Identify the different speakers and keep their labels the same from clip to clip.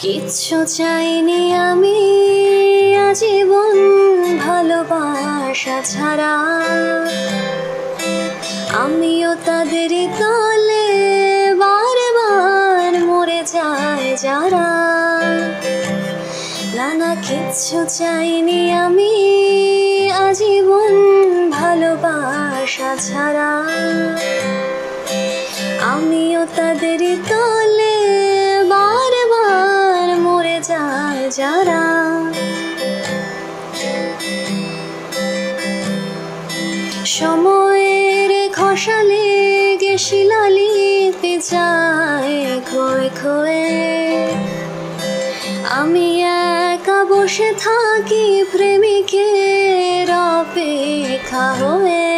Speaker 1: কিচ্ছু চাইনি আমি। আজীবন ভালোবাসা ছাড়া। আমিও তাদের তলে বারবার মরে যায় যারা। নানা কিচ্ছু চাইনি আমি। আজীবন ভালোবাসা ছাড়া। যারা সময়ের খসালে গেছিলালিতে যায় খোয়ে খোয়ে আমি একা বসে থাকি প্রেমিকের অপেক্ষা হয়ে।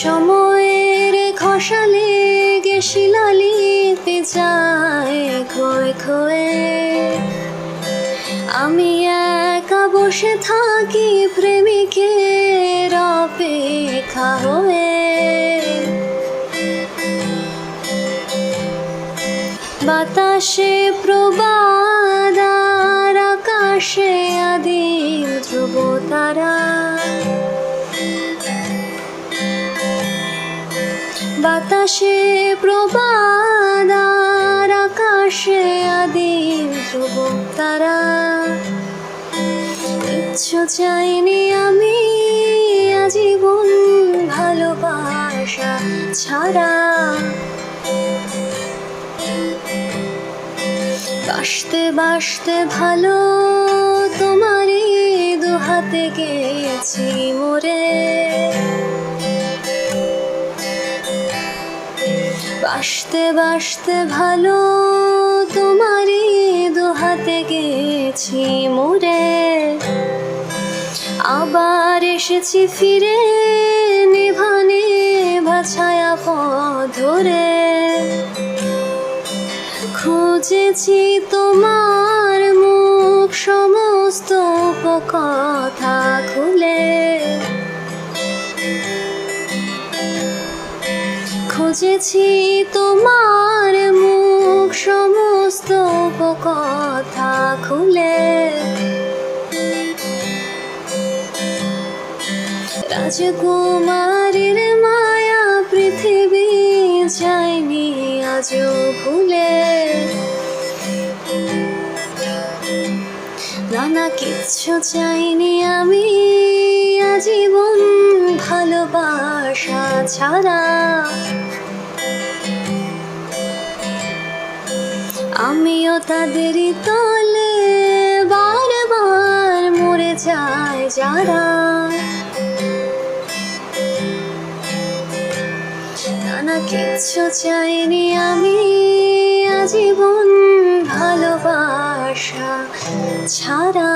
Speaker 1: সময়ের খসালে গেছিলালিতে যায় খোয়ে খোয়ে। আমি একা বসে থাকি প্রেমিকের অপেক্ষা হয়ে। বাতাসে প্রবাদার আকাশে আদিম বাতাসে প্রবাদার আকাশে আদিম ধ্রুব তারা। কিচ্ছু চাইনি আমি আজীবন ভালোবাসা ছাড়া। বাসতে বাসতে ভালো তোমারই দুহাতে গেছি মোরে। বাসতে বাসতে ভালো তোমারই দুহাতে গেছি মোরে আবার এসেছি ফিরে নিভানে বাছায়া ধরে। খুঁজেছি তোমার খুঁজেছি তোমার মুখ, সমস্ত কথা খুলে। রাজকুমারীর মায়া পৃথিবী যায়নি আজও ভুলে। নানা কিচ্ছু চাইনি আমি, আজীবন ভালোবাসা ছাড়া। তাদেরই তলে বারবার মরে যায় যারা। নানা কিচ্ছু চাইনি আমি আজীবন ভালোবাসা ছাড়া।